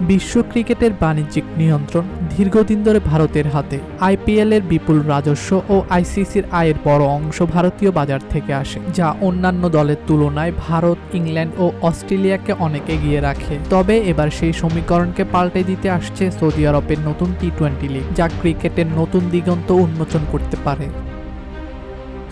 বিশ্ব ক্রিকেটের বাণিজ্যিক নিয়ন্ত্রণ দীর্ঘদিন ধরে ভারতের হাতে। আইপিএল এর বিপুল রাজস্ব ও আইসিসির আয়ের বড় অংশ ভারতীয় বাজার থেকে আসে, যা অন্যান্য দলের তুলনায় ভারত, ইংল্যান্ড ও অস্ট্রেলিয়াকে অনেক এগিয়ে রাখে। তবে এবার সেই সমীকরণকে পাল্টে দিতে আসছে সৌদি আরবের নতুন টি টোয়েন্টি লিগ, যা ক্রিকেটের নতুন দিগন্ত উন্মোচন করতে পারে।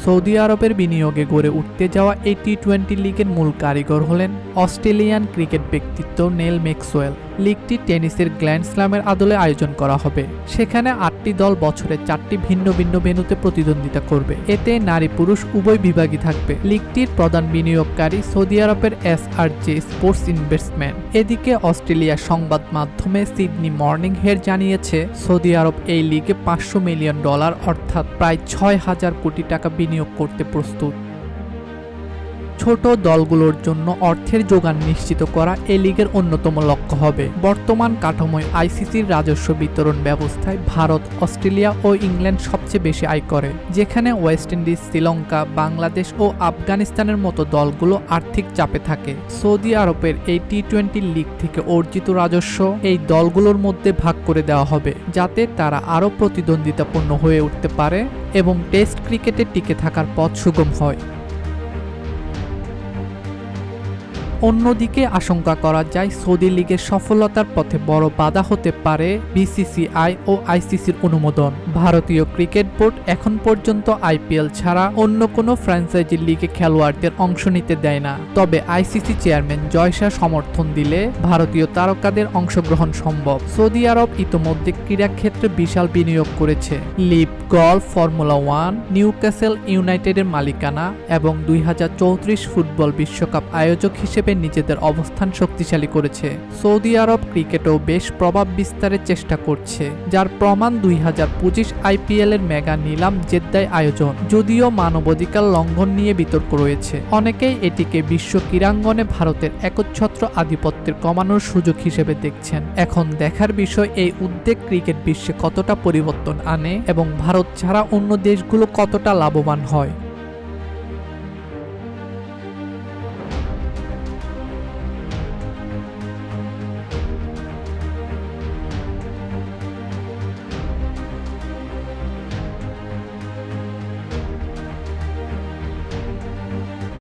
সৌদি আরবের বিনিয়োগে গড়ে উঠতে যাওয়া এই টি টোয়েন্টি লিগের মূল কারিগর হলেন অস্ট্রেলিয়ান ক্রিকেট ব্যক্তিত্ব নেল ম্যাক্সওয়েল। লিগটি টেনিসের গ্ল্যান্ড স্ল্যামের আদলে আয়োজন করা হবে। সেখানে আটটি দল বছরে চারটি ভিন্ন ভিন্ন ভেন্যুতে প্রতিদ্বন্দ্বিতা করবে। এতে নারী পুরুষ উভয় বিভাগই থাকবে। লিগটির প্রধান বিনিয়োগকারী সৌদি আরবের S R J sports investment. এদিকে অস্ট্রেলিয়ার সংবাদ মাধ্যমে সিডনি মর্নিং হের জানিয়েছে, সৌদি আরব এই লিগে পাঁচশো মিলিয়ন ডলার অর্থাৎ প্রায় ছয় হাজার কোটি টাকা বিনিয়োগ করতে প্রস্তুত। ছোট দলগুলোর জন্য অর্থের যোগান নিশ্চিত করা এই লিগের অন্যতম লক্ষ্য হবে। বর্তমান কাঠামোয় আইসিসির রাজস্ব বিতরণ ব্যবস্থায় ভারত, অস্ট্রেলিয়া ও ইংল্যান্ড সবচেয়ে বেশি আয় করে, যেখানে ওয়েস্ট ইন্ডিজ, শ্রীলঙ্কা, বাংলাদেশ ও আফগানিস্তানের মতো দলগুলো আর্থিক চাপে থাকে। সৌদি আরবের এই টি টোয়েন্টি লিগ থেকে অর্জিত রাজস্ব এই দলগুলোর মধ্যে ভাগ করে দেওয়া হবে, যাতে তারা আরও প্রতিদ্বন্দ্বিতাপূর্ণ হয়ে উঠতে পারে এবং টেস্ট ক্রিকেটে টিকে থাকার পথ সুগম হয়। অন্যদিকে আশঙ্কা করা যায় সৌদি লীগের সফলতার পথে বড় বাধা হতে পারে বিসিসিআই ও আইসিসির অনুমোদন। ভারতীয় ক্রিকেট বোর্ড এখন পর্যন্ত আইপিএল ছাড়া অন্য কোনো ফ্র্যাঞ্চাইজি লিগে খেলোয়াড়দের অংশ নিতে দেয় না। তবে আইসিসি চেয়ারম্যান জয়শাহ সমর্থন দিলে ভারতীয় তারকাদের অংশগ্রহণ সম্ভব। সৌদি আরব ইতোমধ্যে ক্রীড়াক্ষেত্রে বিশাল বিনিয়োগ করেছে। LIV golf formula one, Newcastle ইউনাইটেডের মালিকানা এবং দুই হাজার চৌত্রিশ ফুটবল বিশ্বকাপ আয়োজক হিসেবে নিজেদের অবস্থান শক্তিশালী করেছে। সৌদি আরব ক্রিকেটও বেশ প্রভাব বিস্তারের চেষ্টা করছে, যার প্রমাণ দুই হাজার পঁচিশ আইপিএল এর মেগা নিলাম জেদ্দায় আয়োজন, যদিও মানবাধিকার লঙ্ঘন নিয়ে বিতর্ক রয়েছে। অনেকেই এটিকে বিশ্ব ক্রীড়াঙ্গনে ভারতের একচ্ছত্র আধিপত্যের কমানোর সুযোগ হিসেবে দেখছেন। এখন দেখার বিষয়, এই উদ্বেগ ক্রিকেট বিশ্বে কতটা পরিবর্তন আনে এবং ভারত ছাড়া অন্য দেশগুলো কতটা লাভবান হয়।